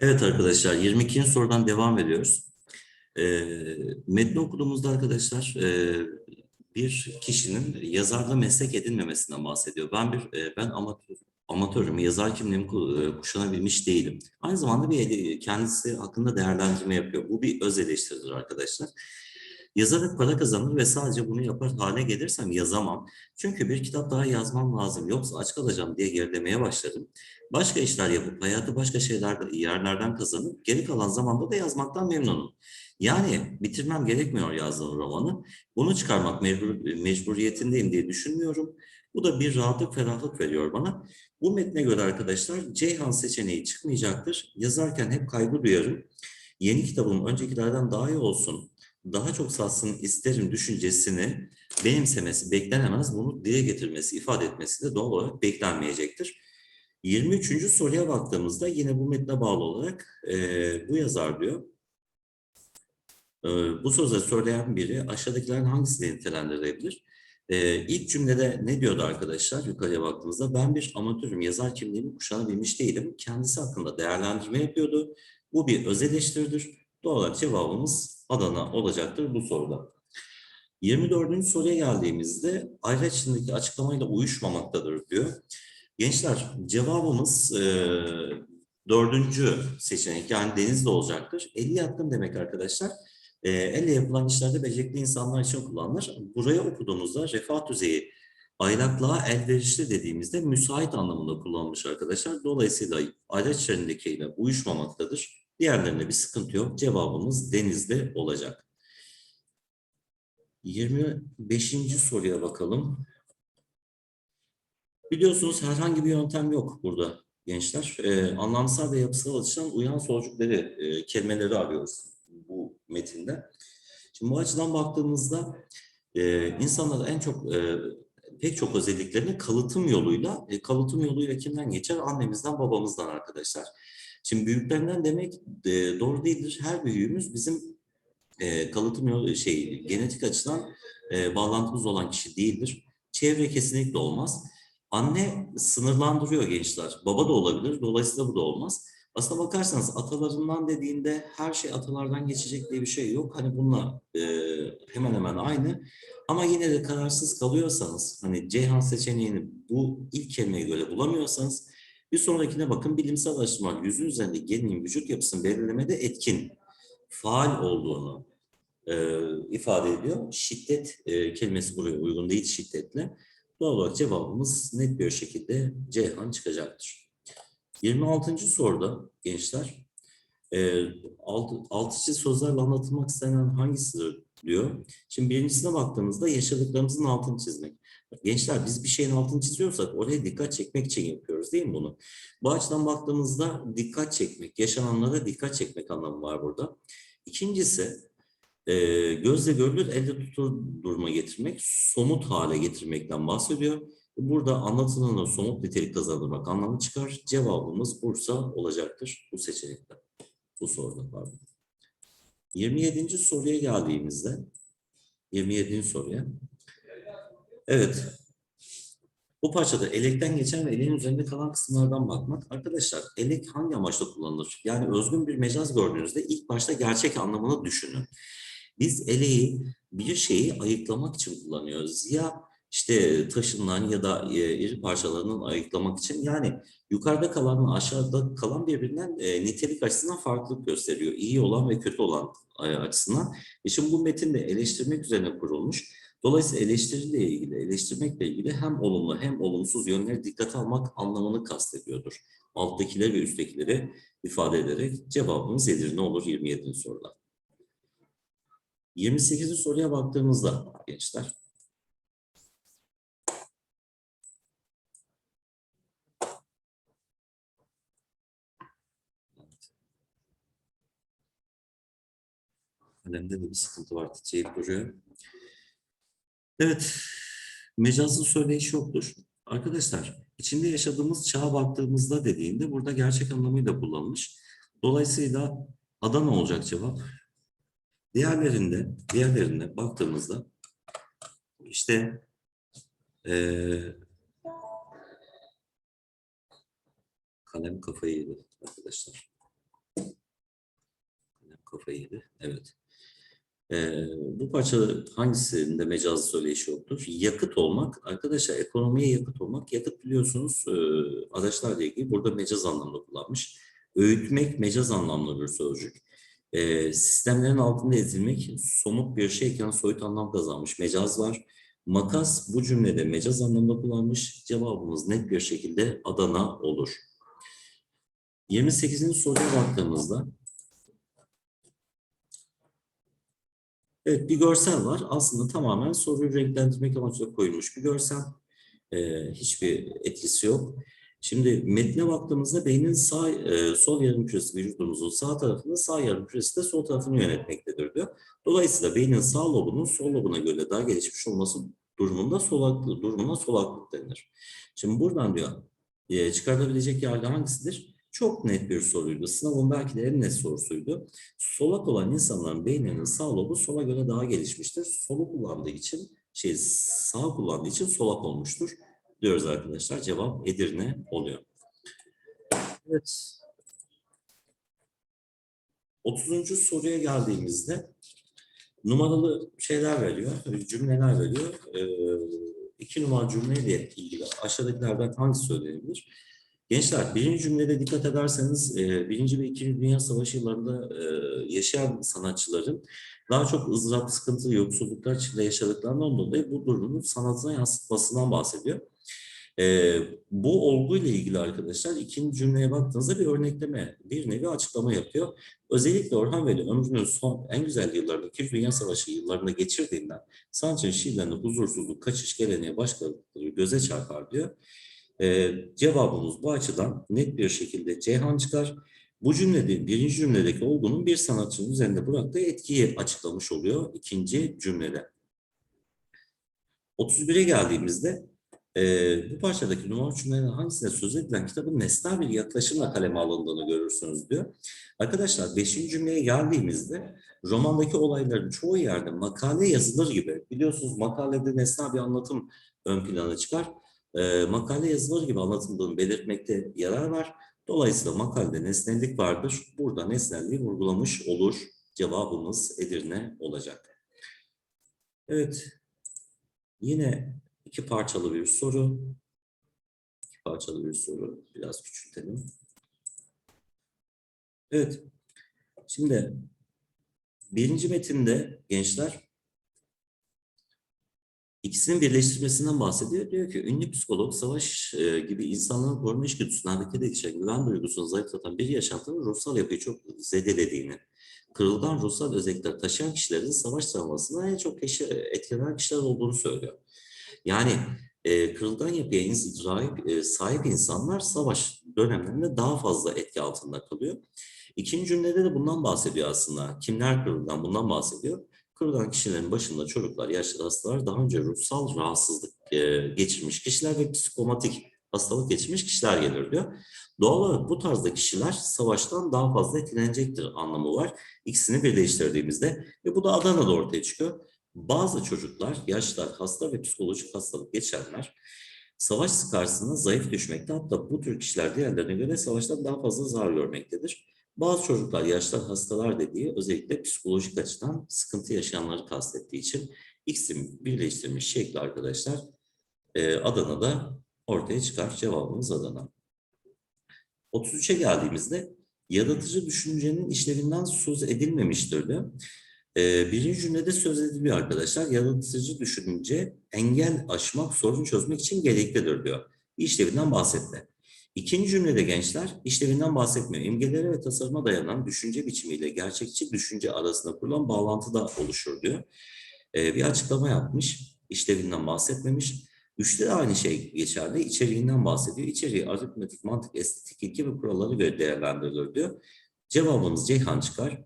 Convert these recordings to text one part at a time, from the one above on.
Evet arkadaşlar 22. sorudan devam ediyoruz. E, metni okuduğumuzda arkadaşlar e, bir kişinin yazarda meslek edinmemesinden bahsediyor. Ben bir e, ben amatör amatörüm, yazar kimliğimi e, kuşanabilmiş değilim. Aynı zamanda bir kendisi hakkında değerlendirme yapıyor. Bu bir öz eleştiridir arkadaşlar. Yazarak para kazanır ve sadece bunu yapar hale gelirsem yazamam. Çünkü bir kitap daha yazmam lazım. Yoksa aç kalacağım diye gerilemeye başladım. Başka işler yapıp hayatı başka şeyler yerlerden kazanıp geri kalan zamanda da yazmaktan memnunum. Yani bitirmem gerekmiyor yazdığım romanı. Bunu çıkarmak mecbur, mecburiyetindeyim diye düşünmüyorum. Bu da bir rahatlık, ferahlık veriyor bana. Bu metne göre arkadaşlar Ceyhan seçeneği çıkmayacaktır. Yazarken hep kaygı duyarım. Yeni kitabım öncekilerden daha iyi olsun, daha çok satsın isterim düşüncesini benimsemesi beklenemez. Bunu dile getirmesi, ifade etmesi de doğal olarak beklenmeyecektir. 23. soruya baktığımızda yine bu metne bağlı olarak eee, bu yazar diyor. Eee, bu sözleri söyleyen biri aşağıdakilerin hangisini nitelendirilebilir? Eee ilk cümlede ne diyordu arkadaşlar yukarıya baktığımızda? Ben bir amatörüm, yazar kimliğimi kuşanabilmiş değilim. Kendisi hakkında değerlendirme yapıyordu. Bu bir öz eleştiridir. Doğal olarak cevabımız Adana olacaktır bu soruda. 24. soruya geldiğimizde ayraç içindeki açıklamayla uyuşmamaktadır diyor. Gençler cevabımız eee, dördüncü seçenek yani denizde olacaktır. 50 yatkın demek arkadaşlar. Eee elle yapılan işlerde becerikli insanlar için kullanılır. Buraya okuduğumuzda refah düzeyi aylaklığa elverişli dediğimizde müsait anlamında kullanılmış arkadaşlar. Dolayısıyla ayraç içerindekiyle uyuşmamaktadır. Diğerlerinde bir sıkıntı yok. Cevabımız denizde olacak. 25. soruya bakalım. Biliyorsunuz herhangi bir yöntem yok burada gençler. Ee, anlamsal ve yapısal açıdan uyan sözcükleri, e, kelimeleri arıyoruz bu metinde. Şimdi bu açıdan baktığımızda e, insanlar en çok e, pek çok özelliklerini kalıtım yoluyla, e, kalıtım yoluyla kimden geçer? Annemizden, babamızdan arkadaşlar. Şimdi büyüklerinden demek e, doğru değildir. Her büyüğümüz bizim e, kalıtım yolu şey genetik açıdan e, bağlantımız olan kişi değildir. Çevre kesinlikle olmaz. Anne sınırlandırıyor gençler. Baba da olabilir. Dolayısıyla bu da olmaz. Aslına bakarsanız atalarından dediğinde her şey atalardan geçecek diye bir şey yok. Hani bununla e, hemen hemen aynı. Ama yine de kararsız kalıyorsanız hani Ceyhan seçeneğini bu ilk kelimeye göre bulamıyorsanız bir sonrakine bakın bilimsel araştırmalar yüzün üzerinde genin vücut yapısını belirlemede etkin, faal olduğunu e, ifade ediyor. Şiddet e, kelimesi buraya uygun değil şiddetle. Doğal olarak cevabımız net bir şekilde Ceyhan çıkacaktır. 26. soruda gençler e, alt, alt içi sözlerle anlatılmak istenen hangisidir diyor. Şimdi birincisine baktığımızda yaşadıklarımızın altını çizmek. Gençler biz bir şeyin altını çiziyorsak oraya dikkat çekmek için yapıyoruz değil mi bunu? Bu açıdan baktığımızda dikkat çekmek, yaşananlara dikkat çekmek anlamı var burada. İkincisi e, gözle görülür, elde tutulur duruma getirmek, somut hale getirmekten bahsediyor. Burada anlatılana somut nitelik kazandırmak anlamı çıkar. Cevabımız Bursa olacaktır bu seçenekte. Bu soruda pardon. 27. soruya geldiğimizde 27. soruya. Evet. Bu parçada elekten geçen ve eleğin üzerinde kalan kısımlardan bakmak. Arkadaşlar elek hangi amaçla kullanılır? Yani özgün bir mecaz gördüğünüzde ilk başta gerçek anlamını düşünün. Biz eleği bir şeyi ayıklamak için kullanıyoruz. Ya işte taşından ya da iri parçalarından ayıklamak için. Yani yukarıda kalanla aşağıda kalan birbirinden e, nitelik açısından farklılık gösteriyor. İyi olan ve kötü olan açısından. E şimdi bu metin de eleştirmek üzerine kurulmuş. Dolayısıyla eleştiriyle ilgili, eleştirmekle ilgili hem olumlu hem olumsuz yönleri dikkate almak anlamını kastediyordur. Alttakileri ve üsttekileri ifade ederek cevabımız Edirne olur 27. soruda. 28. soruya baktığımızda gençler. Kalemde de bir sıkıntı var, titreyip duruyor. Evet, mecazlı söyleyiş yoktur. Arkadaşlar, içinde yaşadığımız çağa baktığımızda dediğinde burada gerçek anlamıyla kullanılmış. Dolayısıyla Adana olacak cevap. Diğerlerinde, diğerlerine baktığımızda işte eee kalem kafayı yedi arkadaşlar. kafayı yedi. Evet. Ee, bu parça hangisinde mecazlı söyleyiş yoktur? Yakıt olmak, arkadaşlar ekonomiye yakıt olmak, yakıt biliyorsunuz e, araçlarla ilgili burada mecaz anlamda kullanmış. Öğütmek mecaz anlamlı bir sözcük. E, sistemlerin altında ezilmek somut bir şeyken soyut anlam kazanmış. Mecaz var. Makas bu cümlede mecaz anlamda kullanmış. Cevabımız net bir şekilde Adana olur. 28. soruya baktığımızda Evet bir görsel var. Aslında tamamen soruyu renklendirmek amacıyla koyulmuş bir görsel. Ee, hiçbir etkisi yok. Şimdi metne baktığımızda beynin sağ, e, sol yarım küresi vücudumuzun sağ tarafında, sağ yarım küresi de sol tarafını yönetmektedir diyor. Dolayısıyla beynin sağ lobunun sol lobuna göre daha gelişmiş olması durumunda solaklı, durumuna solaklık denir. Şimdi buradan diyor e, çıkarılabilecek yargı hangisidir? Çok net bir soruydu. Sınavın belki de en net sorusuydu. Solak olan insanların beyninin sağ lobu sola göre daha gelişmiştir. Solu kullandığı için, şey sağ kullandığı için solak olmuştur diyoruz arkadaşlar. Cevap Edirne oluyor. Evet. 30. soruya geldiğimizde numaralı şeyler veriyor, cümleler veriyor. Ee, iki numaralı cümleyle ilgili aşağıdakilerden hangisi söylenebilir? Gençler birinci cümlede dikkat ederseniz e, birinci ve ikinci Dünya Savaşı yıllarında e, yaşayan sanatçıların daha çok ızdırap, sıkıntı, yoksulluklar içinde yaşadıklarından dolayı bu durumun sanatına yansıtmasından bahsediyor. E, bu olguyla ilgili arkadaşlar ikinci cümleye baktığınızda bir örnekleme, bir nevi açıklama yapıyor. Özellikle Orhan Veli ömrünün son en güzel yıllarında, İkinci Dünya Savaşı yıllarında geçirdiğinden sanatçının şiirlerinde huzursuzluk, kaçış geleneği başkaları göze çarpar diyor. Ee, cevabımız bu açıdan net bir şekilde Ceyhan çıkar. Bu cümlede, birinci cümledeki olgunun bir sanatçının üzerinde bıraktığı etkiyi açıklamış oluyor ikinci cümlede. 31'e geldiğimizde e, bu parçadaki numaralı cümlelerin hangisine söz edilen kitabın nesnel bir yaklaşımla kaleme alındığını görürsünüz diyor. Arkadaşlar 5. cümleye geldiğimizde romandaki olayların çoğu yerde makale yazılır gibi biliyorsunuz makalede nesnel bir anlatım ön plana çıkar e, makale yazılır gibi anlatıldığını belirtmekte yarar var. Dolayısıyla makalede nesnellik vardır. Burada nesnelliği vurgulamış olur. Cevabımız Edirne olacak. Evet. Yine iki parçalı bir soru. İki parçalı bir soru. Biraz küçültelim. Evet. Şimdi birinci metinde gençler İkisinin birleştirmesinden bahsediyor. Diyor ki ünlü psikolog savaş e, gibi insanların koruma içgüdüsüne hareket edecek güven duygusunu zayıflatan bir yaşantının ruhsal yapıyı çok zedelediğini, kırılgan ruhsal özellikler taşıyan kişilerin savaş travmasına en çok etkilenen kişiler olduğunu söylüyor. Yani e, kırılgan yapıya sahip, e, sahip insanlar savaş dönemlerinde daha fazla etki altında kalıyor. İkinci cümlede de bundan bahsediyor aslında. Kimler kırılgan bundan bahsediyor. Kırılan kişilerin başında çocuklar, yaşlı hastalar, daha önce ruhsal rahatsızlık e, geçirmiş kişiler ve psikomatik hastalık geçirmiş kişiler gelir diyor. Doğal olarak bu tarzda kişiler savaştan daha fazla etkilenecektir anlamı var. İkisini birleştirdiğimizde ve bu da Adana'da ortaya çıkıyor. Bazı çocuklar, yaşlar, hasta ve psikolojik hastalık geçirenler savaş karşısında zayıf düşmekte hatta bu tür kişiler diğerlerine göre savaştan daha fazla zarar görmektedir. Bazı çocuklar yaşlar hastalar dediği özellikle psikolojik açıdan sıkıntı yaşayanları kastettiği için ikisini birleştirmiş şekli arkadaşlar e, Adana'da ortaya çıkar. Cevabımız Adana. 33'e geldiğimizde yaratıcı düşüncenin işlevinden söz edilmemiştir diyor. E, birinci cümlede söz ediliyor arkadaşlar. Yaratıcı düşünce engel aşmak, sorun çözmek için gereklidir diyor. İşlevinden bahsetme. İkinci cümlede gençler işlevinden bahsetmiyor. İmgelere ve tasarıma dayanan düşünce biçimiyle gerçekçi düşünce arasında kurulan bağlantı da oluşur diyor. Ee, bir açıklama yapmış, işlevinden bahsetmemiş. Üçte de aynı şey geçerli. İçeriğinden bahsediyor. İçeriği aritmetik, mantık, estetik ilke ve kuralları göre değerlendirilir diyor. Cevabımız Ceyhan çıkar.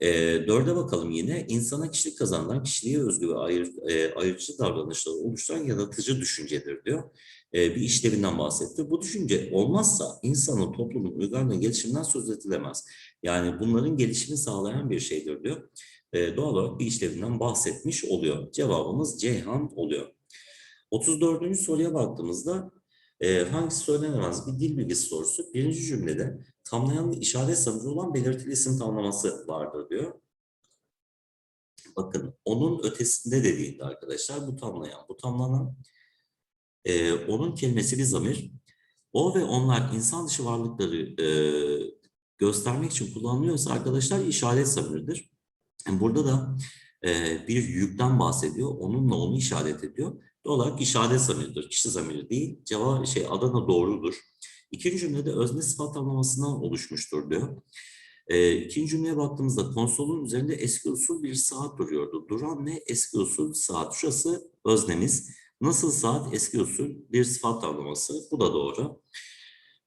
E, dörde bakalım yine. İnsana kişilik kazandıran kişiliğe özgü ve ayır, e, ayırıcı davranışları oluşturan yaratıcı düşüncedir diyor. E, bir işlevinden bahsetti. Bu düşünce olmazsa insanın toplumun uygarlığının gelişiminden söz edilemez. Yani bunların gelişimi sağlayan bir şeydir diyor. E, doğal olarak bir işlevinden bahsetmiş oluyor. Cevabımız Ceyhan oluyor. 34. soruya baktığımızda E, hangisi söylenemez? Bir dil bilgisi sorusu. Birinci cümlede tamlayan işaret sanıcı olan belirtili isim tamlaması vardır diyor. Bakın onun ötesinde dediğinde arkadaşlar bu tamlayan, bu tamlanan e, onun kelimesi bir zamir. O ve onlar insan dışı varlıkları e, göstermek için kullanılıyorsa arkadaşlar işaret zamiridir. Burada da e, bir yükten bahsediyor. Onunla onu işaret ediyor. Doğal olarak işaret zamiridir. Kişi zamiri değil. Cevap şey Adana doğrudur. İkinci cümlede özne sıfat tamlamasından oluşmuştur diyor. E, ikinci cümleye baktığımızda konsolun üzerinde eski usul bir saat duruyordu. Duran ne? Eski usul saat. Şurası öznemiz. Nasıl saat? Eski usul bir sıfat tamlaması. Bu da doğru.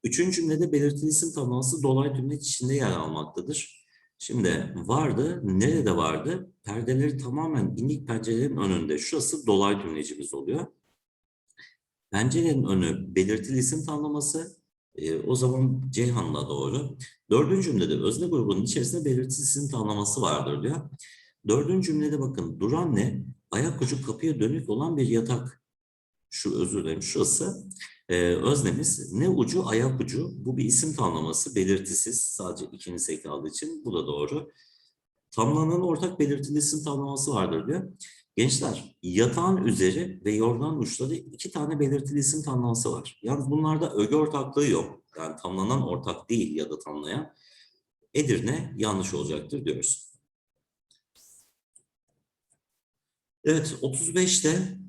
Üçüncü cümlede belirtili isim tamlaması dolay cümle içinde yer almaktadır. Şimdi vardı, nerede vardı? Perdeleri tamamen inik pencerelerin önünde. Şurası dolay cümlecimiz oluyor. Pencerenin önü belirtili isim tamlaması. E, o zaman Ceyhan'la doğru. Dördüncü cümlede özne grubunun içerisinde belirtili isim tamlaması vardır diyor. Dördüncü cümlede bakın duran ne? Ayak ucu kapıya dönük olan bir yatak. Şu özür dilerim şurası. Ee, öznemiz ne ucu ayak ucu. Bu bir isim tamlaması belirtisiz. Sadece ikinci sek kaldığı için bu da doğru. Tamlanan ortak belirtili isim tamlaması vardır diyor. Gençler yatağın üzeri ve yorgan uçları iki tane belirtili isim tamlaması var. Yalnız bunlarda öge ortaklığı yok. Yani tamlanan ortak değil ya da tamlayan. Edirne yanlış olacaktır diyoruz. Evet 35'te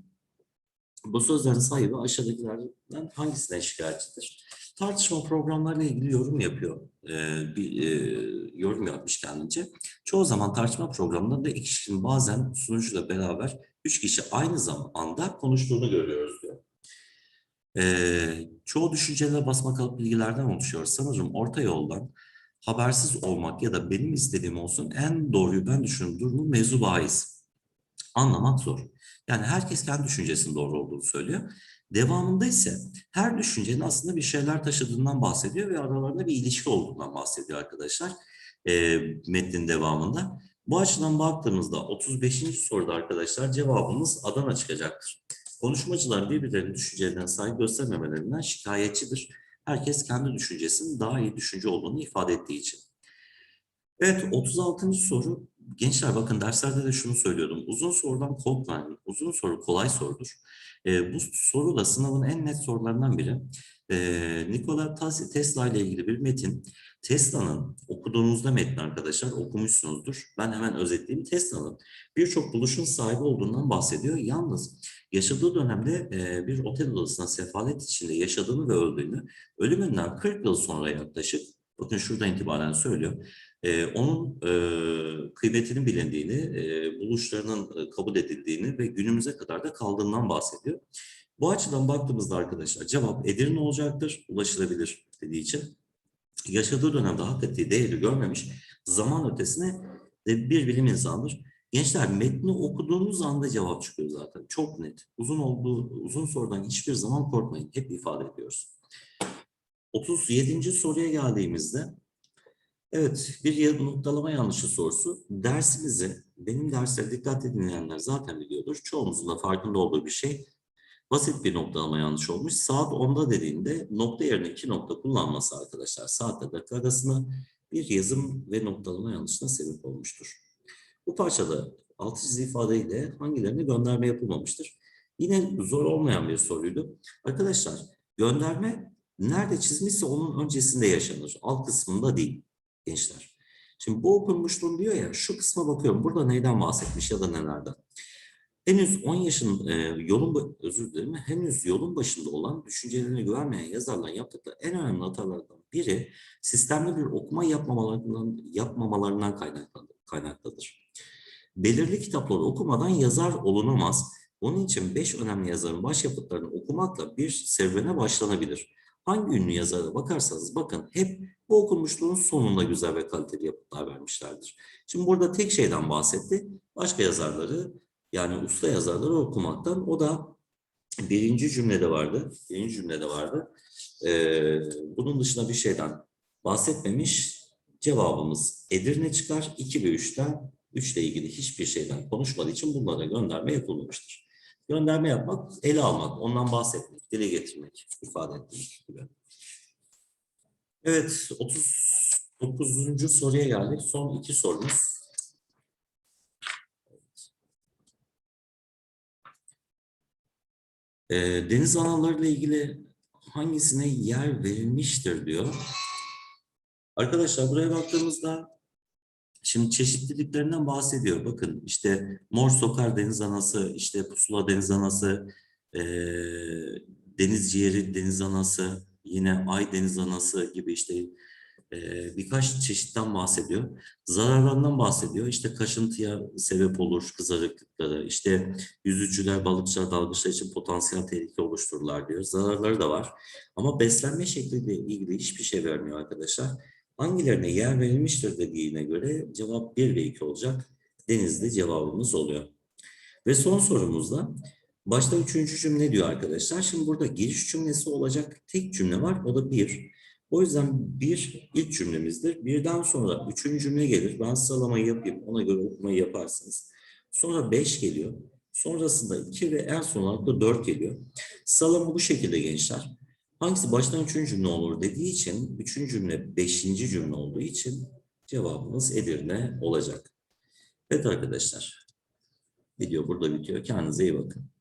bu sözlerin sahibi aşağıdakilerden hangisine şikayetçidir? Tartışma programlarıyla ilgili yorum yapıyor. Ee, bir e, yorum yapmış kendince. Çoğu zaman tartışma programlarında iki kişinin bazen sunucuyla beraber üç kişi aynı zamanda konuştuğunu görüyoruz diyor. Ee, çoğu düşünceler basma kalıp bilgilerden oluşuyor. Sanırım orta yoldan habersiz olmak ya da benim istediğim olsun en doğruyu ben düşündüğüm durumu mevzu bahis. Anlamak zor. Yani herkes kendi düşüncesinin doğru olduğunu söylüyor. Devamında ise her düşüncenin aslında bir şeyler taşıdığından bahsediyor ve aralarında bir ilişki olduğundan bahsediyor arkadaşlar e, metnin devamında. Bu açıdan baktığımızda 35. soruda arkadaşlar cevabımız Adana çıkacaktır. Konuşmacılar birbirlerinin düşüncelerine saygı göstermemelerinden şikayetçidir. Herkes kendi düşüncesinin daha iyi düşünce olduğunu ifade ettiği için. Evet 36. soru. Gençler bakın derslerde de şunu söylüyordum. Uzun sorudan korkmayın. Uzun soru kolay sorudur. Ee, bu soru da sınavın en net sorularından biri. Ee, Nikola Tesla ile ilgili bir metin. Tesla'nın okuduğunuzda metni arkadaşlar okumuşsunuzdur. Ben hemen özetleyeyim. Tesla'nın birçok buluşun sahibi olduğundan bahsediyor. Yalnız yaşadığı dönemde e, bir otel odasına sefalet içinde yaşadığını ve öldüğünü, ölümünden 40 yıl sonra yaklaşık, bakın şuradan itibaren söylüyor, e, onun e, kıymetinin bilindiğini, e, buluşlarının e, kabul edildiğini ve günümüze kadar da kaldığından bahsediyor. Bu açıdan baktığımızda arkadaşlar cevap Edirne olacaktır, ulaşılabilir dediği için. Yaşadığı dönemde hak ettiği değeri görmemiş, zaman ötesine de bir bilim insanıdır. Gençler metni okuduğunuz anda cevap çıkıyor zaten. Çok net. Uzun olduğu, uzun sorudan hiçbir zaman korkmayın. Hep ifade ediyoruz. 37. soruya geldiğimizde Evet, bir noktalama yanlışı sorusu. Dersimizi, benim dersleri dikkatli dinleyenler zaten biliyordur. Çoğumuzun da farkında olduğu bir şey. Basit bir noktalama yanlış olmuş. Saat 10'da dediğinde nokta yerine iki nokta kullanması arkadaşlar saatle dakika arasında bir yazım ve noktalama yanlışına sebep olmuştur. Bu parçada alt çizgi ifadeyle hangilerine gönderme yapılmamıştır? Yine zor olmayan bir soruydu. Arkadaşlar gönderme nerede çizmişse onun öncesinde yaşanır. Alt kısmında değil gençler. Şimdi bu okunmuşluğun diyor ya şu kısma bakıyorum. Burada neyden bahsetmiş ya da nelerden. Henüz 10 yaşın e, yolun özür dilerim henüz yolun başında olan düşüncelerine güvenmeyen yazarların yaptıkları en önemli hatalardan biri sistemli bir okuma yapmamalarından yapmamalarından kaynaklıdır. Belirli kitapları okumadan yazar olunamaz. Onun için beş önemli yazarın başyapıtlarını okumakla bir serüvene başlanabilir. Hangi ünlü yazara bakarsanız bakın hep bu okunmuşluğun sonunda güzel ve kaliteli yapıtlar vermişlerdir. Şimdi burada tek şeyden bahsetti. Başka yazarları yani usta yazarları okumaktan. O da birinci cümlede vardı. Birinci cümlede vardı. Ee, bunun dışında bir şeyden bahsetmemiş. Cevabımız Edirne çıkar. 2 ve 3'ten 3 ile ilgili hiçbir şeyden konuşmadığı için bunlara gönderme yapılmamıştır. Gönderme yapmak, ele almak, ondan bahsetmek, dile getirmek, ifade etmek gibi. Evet, 39. soruya geldik. Son iki sorumuz. Ee, deniz analarıyla ilgili hangisine yer verilmiştir diyor. Arkadaşlar buraya baktığımızda şimdi çeşitliliklerinden bahsediyor. Bakın işte mor sokar deniz anası, işte pusula deniz anası, eee, deniz ciğeri deniz anası, yine ay deniz anası gibi işte eee, birkaç çeşitten bahsediyor. Zararlarından bahsediyor. İşte kaşıntıya sebep olur kızarıklıkları, işte yüzücüler, balıkçılar, dalgıçlar için potansiyel tehlike oluştururlar diyor. Zararları da var. Ama beslenme şekliyle ilgili hiçbir şey vermiyor arkadaşlar. Hangilerine yer verilmiştir dediğine göre cevap 1 ve 2 olacak. Denizli cevabımız oluyor. Ve son sorumuzda başta üçüncü cümle diyor arkadaşlar. Şimdi burada giriş cümlesi olacak tek cümle var. O da bir. O yüzden bir ilk cümlemizdir. Birden sonra üçüncü cümle gelir. Ben sıralamayı yapayım. Ona göre okumayı yaparsınız. Sonra beş geliyor. Sonrasında iki ve en son olarak da dört geliyor. Sıralama bu şekilde gençler. Hangisi baştan üçüncü cümle olur dediği için, üçüncü cümle beşinci cümle olduğu için cevabımız Edirne olacak. Evet arkadaşlar, video burada bitiyor. Kendinize iyi bakın.